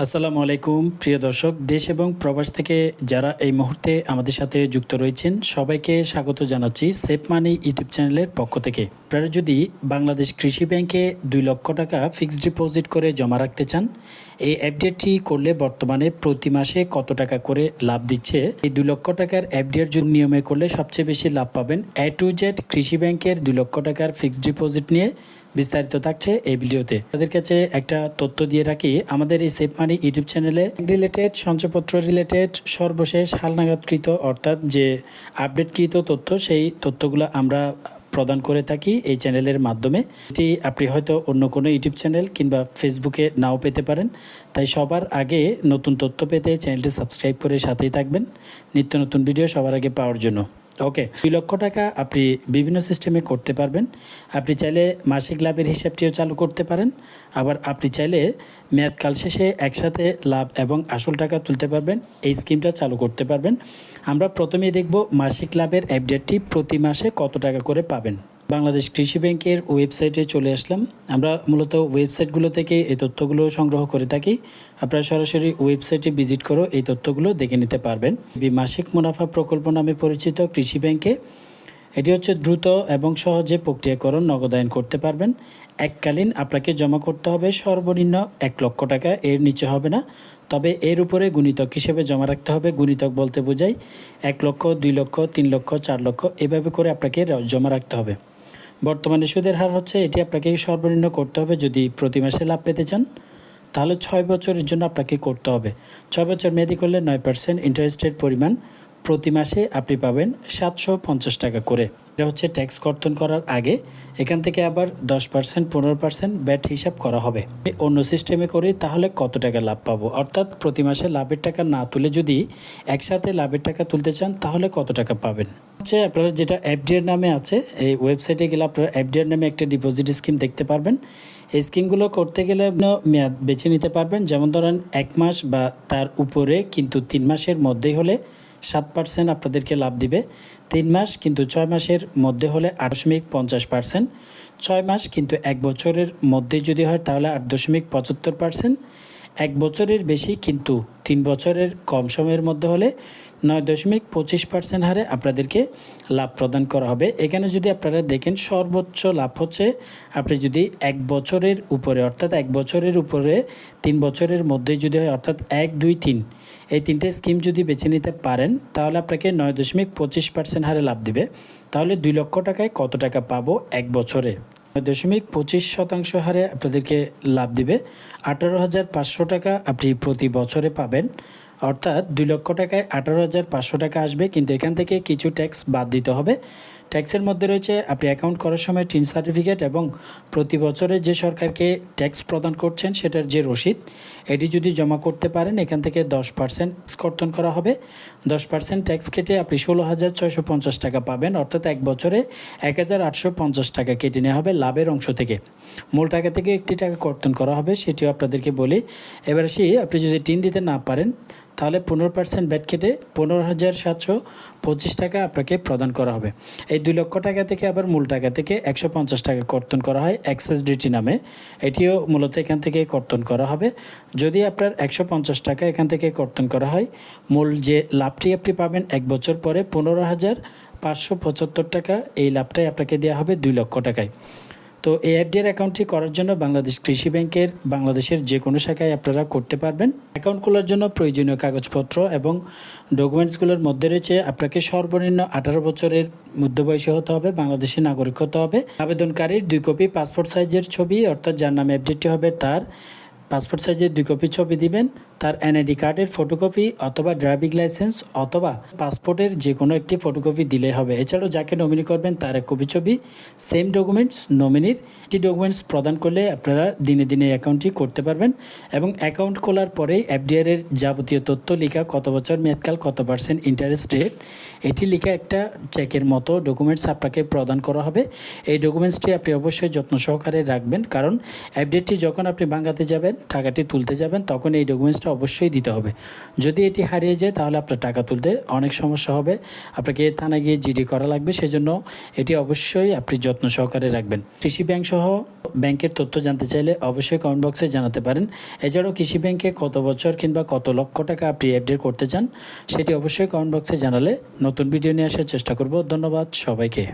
আসসালামু আলাইকুম, প্রিয় দর্শক, দেশ এবং প্রবাস থেকে যারা এই মুহূর্তে আমাদের সাথে যুক্ত রয়েছেন, সবাইকে স্বাগত জানাচ্ছি সেফ মানি ইউটিউব চ্যানেলের পক্ষ থেকে। আপনারা যদি বাংলাদেশ কৃষি ব্যাংকে দুই লক্ষ টাকা ফিক্সড ডিপোজিট করে জমা রাখতে চান, এই অ্যাপডেটটি করলে বর্তমানে প্রতি মাসে কত টাকা করে লাভ দিচ্ছে, এই দুই লক্ষ টাকার অ্যাপডেট যদি নিয়মে করলে সবচেয়ে বেশি লাভ পাবেন, এ টু জেড কৃষি ব্যাংকের দুই লক্ষ টাকার ফিক্সড ডিপোজিট নিয়ে বিস্তারিত থাকছে এই ভিডিওতে। তাদের কাছে একটা তথ্য দিয়ে রাখি, আমাদের এই সেফ মানি ইউটিউব চ্যানেলে রিলেটেড সঞ্চয়পত্র রিলেটেড সর্বশেষ হালনাগাদকৃত, অর্থাৎ যে আপডেটকৃত তথ্য, সেই তথ্যগুলো আমরা প্রদান করে থাকি এই চ্যানেলের মাধ্যমে। এটি আপনি হয়তো অন্য কোনো ইউটিউব চ্যানেল কিংবা ফেসবুকে নাও পেতে পারেন। তাই সবার আগে নতুন তথ্য পেতে চ্যানেলটি সাবস্ক্রাইব করে সাথেই থাকবেন। নিত্য নতুন ভিডিও সবার আগে পাওয়ার জন্য। ওকে, দুই লক্ষ টাকা আপনি বিভিন্ন সিস্টেমে করতে পারবেন। আপনি চাইলে মাসিক লাভের হিসাবটিও চালু করতে পারেন। আবার আপনি চাইলে মেয়াদকাল শেষে একসাথে লাভ এবং আসল টাকা তুলতে পারবেন। এই স্কিমটা চালু করতে পারবেন। আমরা প্রথমেই দেখব মাসিক লাভের অ্যাপডেটটি প্রতি মাসে কত টাকা করে পাবেন। বাংলাদেশ কৃষি ব্যাংকের ওয়েবসাইটে চলে আসলাম। আমরা মূলত ওয়েবসাইটগুলো থেকে এই তথ্যগুলো সংগ্রহ করে থাকি। আপনারা সরাসরি ওয়েবসাইটে ভিজিট করো এই তথ্যগুলো দেখে নিতে পারবেন। মাসিক মুনাফা প্রকল্প নামে পরিচিত কৃষি ব্যাংকে। এটি হচ্ছে দ্রুত এবং সহজে প্রক্রিয়াকরণ নগদায়ন করতে পারবেন। এককালীন আপনাকে জমা করতে হবে সর্বনিম্ন এক লক্ষ টাকা। এর নিচে হবে না। তবে এর উপরে গুণিতক হিসেবে জমা রাখতে হবে। গুণিতক বলতে বোঝাই এক লক্ষ, দুই লক্ষ, তিন লক্ষ, চার লক্ষ। এভাবে করে আপনাকে জমা রাখতে হবে। বর্তমানে সুদের হার হচ্ছে, এটি আপনাকে সর্বনিম্ন করতে হবে যদি প্রতি মাসে লাভ পেতে চান। তাহলে ছয় বছরের জন্য আপনাকে করতে হবে। ছয় বছর মেয়াদি করলে নয় পার্সেন্ট ইন্টারেস্টের পরিমাণ প্রতি মাসে আপনি পাবেন সাতশো পঞ্চাশ টাকা করে। এটা হচ্ছে ট্যাক্স কর্তন করার আগে, এখান থেকে আবার দশ পার্সেন্ট, পনেরো পার্সেন্ট ব্যাট হিসাব করা হবে। অন্য সিস্টেমে করি, তাহলে কত টাকা লাভ পাবো? অর্থাৎ প্রতি মাসে লাভের টাকা না তুলে যদি একসাথে লাভের টাকা তুলতে চান, তাহলে কত টাকা পাবেন? হচ্ছে আপনারা যেটা এফডিআর নামে আছে, এই ওয়েবসাইটে গেলে আপনারা এফডিআর নামে একটা ডিপোজিট স্কিম দেখতে পারবেন। এই স্কিমগুলো করতে গেলে মেয়াদ বেছে নিতে পারবেন। যেমন ধরেন, এক মাস বা তার উপরে কিন্তু তিন মাসের মধ্যেই হলে সাত পার্সেন্ট আপনাদেরকে লাভ দিবে। তিন মাস কিন্তু ছয় মাসের মধ্যে হলে আট দশমিক পঞ্চাশ পার্সেন্ট ছয় মাস কিন্তু এক বছরের মধ্যে যদি হয় তাহলে আট দশমিক পঁচাত্তর পার্সেন্ট এক বছরের বেশি কিন্তু তিন বছরের কম সময়ের মধ্যে হলে নয় দশমিক পঁচিশ পার্সেন্ট হারে আপনাদেরকে লাভ প্রদান করা হবে। এখানে যদি আপনারা দেখেন, সর্বোচ্চ লাভ হচ্ছে আপনি যদি এক বছরের উপরে, অর্থাৎ এক বছরের উপরে, তিন বছরের মধ্যে যদি হয়, অর্থাৎ এক, দুই, তিন, এই তিনটে স্কিম যদি বেছে নিতে পারেন, তাহলে আপনাকে নয় দশমিক পঁচিশ পার্সেন্ট হারে লাভ দেবে। তাহলে দুই লক্ষ টাকায় কত টাকা পাবো এক বছরে? নয় দশমিক পঁচিশ শতাংশ হারে আপনাদেরকে লাভ দিবে। আঠারো হাজার পাঁচশো টাকা আপনি প্রতি বছরে পাবেন। অর্থাৎ দুই লক্ষ টাকায় আঠারো হাজার পাঁচশো টাকা আসবে, কিন্তু এখান থেকে কিছু ট্যাক্স বাদ দিতে হবে। ট্যাক্সের মধ্যে রয়েছে, আপনি অ্যাকাউন্ট করার সময় টিন সার্টিফিকেট এবং প্রতি বছরে যে সরকারকে ট্যাক্স প্রদান করছেন, সেটার যে রসিদ, এটি যদি জমা করতে পারেন, এখান থেকে দশ পার্সেন্ট কর্তন করা হবে। দশ পার্সেন্ট ট্যাক্স কেটে আপনি ষোলো হাজার ছয়শো পঞ্চাশ টাকা পাবেন, অর্থাৎ এক বছরে এক হাজার আটশো পঞ্চাশ টাকা কেটে নেওয়া হবে লাভের অংশ থেকে। মূল টাকা থেকে একটি টাকা কর্তন করা হবে, সেটিও আপনাদেরকে বলি। এবার আসি, আপনি যদি টিন দিতে না পারেন তাহলে পনেরো পার্সেন্ট ব্যাট কেটে পনেরো হাজার সাতশো পঁচিশ টাকা আপনাকে প্রদান করা হবে। এই দুই লক্ষ টাকা থেকে আবার মূল টাকা থেকে একশো পঞ্চাশ টাকা কর্তন করা হয় অ্যাক্সেস ডিটি নামে। এটিও মূলত এখান থেকে কর্তন করা হবে। যদি আপনার একশো পঞ্চাশ টাকা এখান থেকে কর্তন করা হয়, মূল যে লাভটি আপনি পাবেন এক বছর পরে পনেরো হাজার পাঁচশো পঁচাত্তর টাকা, এই লাভটাই আপনাকে দেওয়া হবে দুই লক্ষ টাকায়। তো এই এফডিআর অ্যাকাউন্টটি করার জন্য বাংলাদেশ কৃষি ব্যাংকের বাংলাদেশের যে কোনো শাখায় আপনারা করতে পারবেন। অ্যাকাউন্ট খোলার জন্য প্রয়োজনীয় কাগজপত্র এবং ডকুমেন্টসগুলোর মধ্যে রয়েছে আপনাকে সর্বনিম্ন আঠারো বছরের মধ্যবয়সী হতে হবে, বাংলাদেশি নাগরিক হতে হবে। আবেদনকারীর দুই কপি পাসপোর্ট সাইজের ছবি, অর্থাৎ যার নামে এফডিটি হবে তার পাসপোর্ট সাইজের দুই কপি ছবি দিবেন। তার এনআইডি কার্ডের ফটোকপি অথবা ড্রাইভিং লাইসেন্স অথবা পাসপোর্টের যে কোনো একটি ফটোকপি দিলে হবে। এছাড়াও যাকে নমিনি করবেন তার এক কপি ছবি সেম ডকুমেন্টস নমিনির একটি ডকুমেন্টস প্রদান করলে আপনারা দিনে দিনে অ্যাকাউন্টটি করতে পারবেন এবং অ্যাকাউন্ট খোলার পরেই এফডিআর এর যাবতীয় তথ্য, লেখা, কত বছর, মেয়াদকাল, কত পার্সেন্ট ইন্টারেস্ট রেট এটি লেখা একটা চেকের মতো ডকুমেন্টস আপনাকে প্রদান করা হবে। এই ডকুমেন্টসটি আপনি অবশ্যই যত্ন সহকারে রাখবেন, কারণ আপডেটটি যখন আপনি বাংলাতে যাবেন টাকাটি তুলতে যাবেন, তখন এই ডকুমেন্টসটা অবশ্যই দিতে হবে। যদি এটি হারিয়ে যায়, তাহলে আপনার টাকা তুলতে অনেক সমস্যা হবে। আপনাকে থানায় গিয়ে জিডি করা লাগবে, সেজন্য এটি অবশ্যই আপনি যত্ন সহকারে রাখবেন। কৃষি ব্যাংক সহ ব্যাংকের তথ্য জানতে চাইলে অবশ্যই কমেন্ট বক্সে জানাতে পারেন। এছাড়াও কৃষি ব্যাংকে কত বছর কিংবা কত লক্ষ টাকা আপনি আপডেট করতে চান, সেটি অবশ্যই কমেন্ট বক্সে জানালে নতুন ভিডিও নিয়ে আসার চেষ্টা করব। ধন্যবাদ সবাইকে।